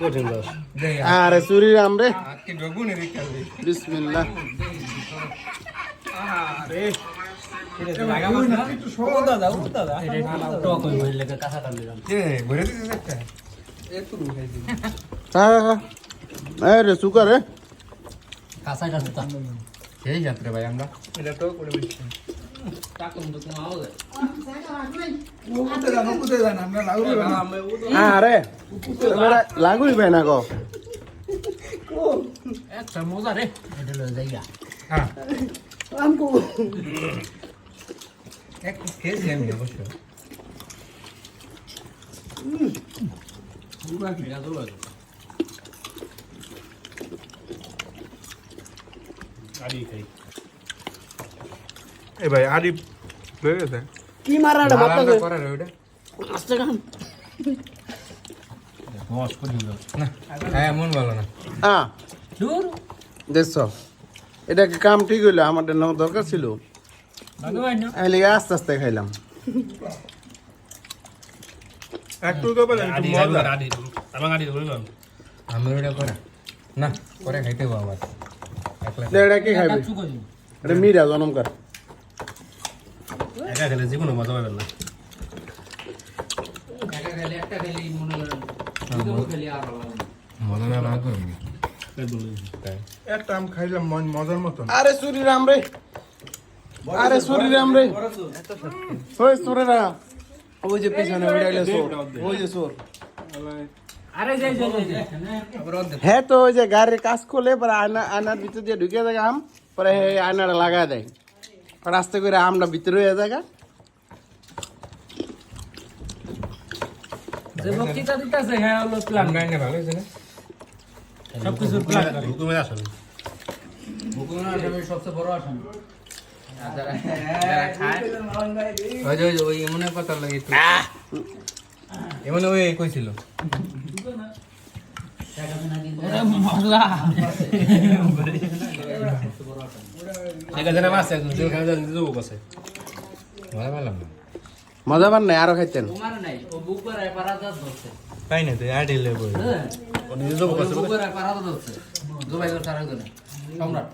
কঠিন রস আরে চুরি রাম রে। আজকে ডগুনে বিসমিল্লাহ। টক হয়ে হ্যাঁ হ্যাঁ। রে সুকার রে। কাঁচা দিতাম এই যাত্রা ভাই আমরা এটা তো করে দিচ্ছি টাকুন তো কোনো আওয়াজ আরে লাগুই ভাই না গো একটা মজা রে এটা লয়ে যাইয়া হ্যাঁ একটু খেয়েছি আমি অবশ্য এটা তো লয়ে আড়ি খাই এই ভাই আরি হয়ে গেছে? কি মারাটা আলাদা করার ওইটা। আস্তে কাম বস করে দিল না হ্যাঁ মন ভালো না। হ্যাঁ দূর। দেখছ? এটা কি কাম ঠিক হইল? আমাদের নাও দরকার ছিল। আমি আস্তে আস্তে খাইলাম। একটু তো বলে একটু মজা। আমি করে না করে খাইতে এটা কি খাইবে। এটা মিরা জনমকার। একা খেলে জীবনে মজা পাবেন না। মজা। না। না করবি একটা আম খাইলাম মন- মজার মতন। আরে চুরি রাম রে। আরে চুরি রাম রে। ওই চুরি। রাম ওই যে পিছনে ওই ওই যে যাই যাই হ্যাঁ তো ওই যে গাড়ির কাজ খোলে পরে আয়না আয়নার ভিতর দিয়ে ঢুকে যায় আম পরে হে আয়নাটা লাগায় দেয়। পরে আস্তে করে আমটা ভিতরে হয়ে যায় হ্যাঁ এমন কথা লাগে এমন ওই কইছিল। মজা পান নাই আরও খাইতেন। তাই না তুই বসে সম্রাট।